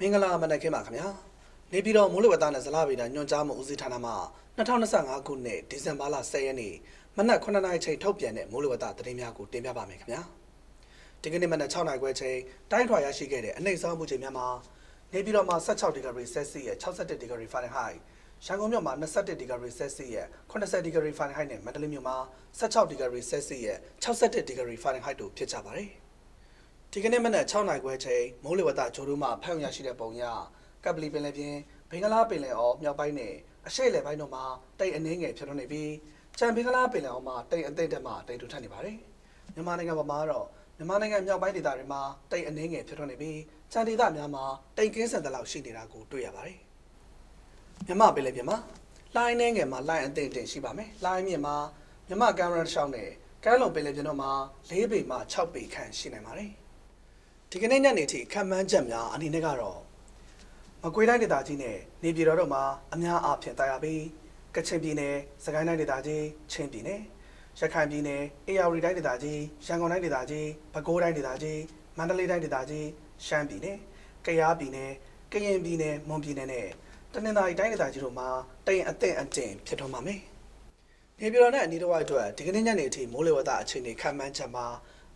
မင်္ဂလာမနက်ခင်းပါခင်ဗျာနေပြည်တော်မိုးလေဝသနဲ့ဇလဗေဒညွှန်ကြားမှုဦးစီးဌာနမှ2025ခုနှစ်ဒီဇင်ဘာလ10ရက်နေ့မနက်9:00နာရီချိန်ထုတ်ပြန်တဲ့မိုးလေဝသသတင်းများကိုတင်ပြပါမယ်ခင်ဗျာဒီကနေ့မနက်6:00နာရီခွဲချိန်တိုင်းထွာရရှိခဲ့တဲ့အနှိမ့်ဆောင်မှုချိန်များမှာနေပြည်တော်မှာ16ဒီဂရီဆယ်စီယပ်61ဒီဂရီဖာရင်ဟိုက်ရန်ကုန်မြို့မှာ21ဒီဂရီဆယ်စီယပ်80ဒီဂရီဖာရင်ဟိုက်နဲ့မန္တလေးမြို့မှာ16ဒီဂရီဆယ်စီယပ်61ဒီဂရီဖာရင်ဟိုက်တို့ဖြစ်ကြပါတယ် ဒီကနေ့မနက်6နာရီခွဲချိန်မိုးလေဝသဂျိုးတို့မှဖတ်ရရှိတဲ့ပုံရကပ်ပလီပင်လယ်ပြင်ဘင်္ဂလားပင်လယ်အော်မြောက်ပိုင်းနဲ့အရှေ့လေပိုင်းတို့မှာတိတ်အနှင်းငယ်ဖြစ်ထွန်းနေပြီးကြံဘင်္ဂလားပင်လယ်အော်မှာတိတ်အသိမ့်တက်မှတိတ်ထူထပ်နေပါတယ်မြန်မာနိုင်ငံပေါ်မှာတော့မြန်မာနိုင်ငံမြောက်ပိုင်းဒေသတွေမှာတိတ်အနှင်းငယ်ဖြစ်ထွန်းနေပြီးကြံဒေသများမှာတိတ်ကင်းဆန်တဲ့လောက်ရှိနေတာကိုတွေ့ရပါတယ်မြန်မာပင်လယ်ပြင်မှာလိုင်းနှင်းငယ်မှာလိုင်းအသိမ့်တင်ရှိပါမယ်လိုင်းမြင့်မှာမြန်မာကမ်မရာရှောင်းနဲ့ကမ်းလွန်ပင်လယ်ပြင်တို့မှာ၄ပေမှ6ပေခန့်ရှိနိုင်ပါတယ် ဒီကနေ့ညနေထိခံမှန်းချက်များအနေနဲ့ကတော့မကွေးတိုင်းဒေသကြီးနဲ့နေပြည်တော်တို့မှာအများအားဖြင့်တာယာပြီးကချင်ပြည်နယ်စကိုင်းတိုင်းဒေသကြီးချင်းပြည်နယ်ရခိုင်ပြည်နယ်အေရဝတီတိုင်းဒေသကြီးရန်ကုန်တိုင်းဒေသကြီးပဲခူးတိုင်းဒေသကြီးမန္တလေးတိုင်းဒေသကြီးရှမ်းပြည်နယ်ကယားပြည်နယ်ကရင်ပြည်နယ်မွန်ပြည်နယ်နဲ့တနင်္သာရီတိုင်းဒေသကြီးတို့မှာတိမ်အသင့်အကျင့်ဖြစ်ထွန်းပါမယ်နေပြည်တော်နဲ့အနီးတစ်ဝိုက်အတွက်ဒီကနေ့ညနေအထိမိုးလေဝသအခြေအနေခံမှန်းချက်မှာ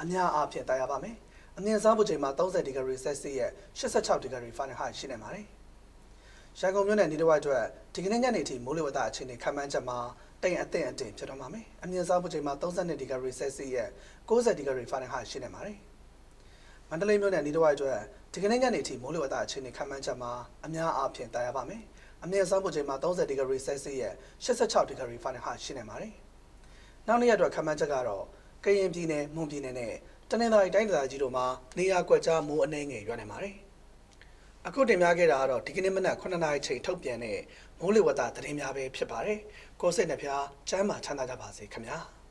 အများအားဖြင့်တာယာပါမယ် အမြင့်စားမှုချိန်မှာ30ဒီဂရီဆယ်စီယပ်86ဒီဂရီဖာရင်ဟိုက်ရှိနေပါတယ်။ရန်ကုန်မြို့နယ်နေတစ်ဝိုက်အတွက်ဒီကနေ့ညနေထိမိုးလေဝသအခြေအနေခန့်မှန်းချက်မှာတိမ်အသင့်အတင်ဖြစ်တော့မှာမယ်။အမြင့်စားမှုချိန်မှာ32ဒီဂရီဆယ်စီယပ်90ဒီဂရီဖာရင်ဟိုက်ရှိနေပါတယ်။မန္တလေးမြို့နယ်နေတစ်ဝိုက်အတွက်ဒီကနေ့ညနေထိမိုးလေဝသအခြေအနေခန့်မှန်းချက်မှာအများအားဖြင့်တာယာပါမယ်။အမြင့်စားမှုချိန်မှာ30ဒီဂရီဆယ်စီယပ်86ဒီဂရီဖာရင်ဟိုက်ရှိနေပါတယ်။နောက်နေ့ရက်အတွက်ခန့်မှန်းချက်ကတော့ကရင်ပြည်နယ်မွန်ပြည်နယ်နဲ့ တနင်္သာရီတိုင်းဒေသကြီးတို့မှာနေရာကွက်ကြားမိုးအနှဲငယ်ရွာနေပါတယ်။အခုတင်ပြခဲ့တာကတော့ဒီကနေ့မနက်9:00နာရီချိန်ထုတ်ပြန်တဲ့မိုးလေဝသသတင်းများပဲဖြစ်ပါတယ်။ကိုယ်စိတ်နှဖျားစမ်းမချမ်းသာကြပါစေခင်ဗျာ။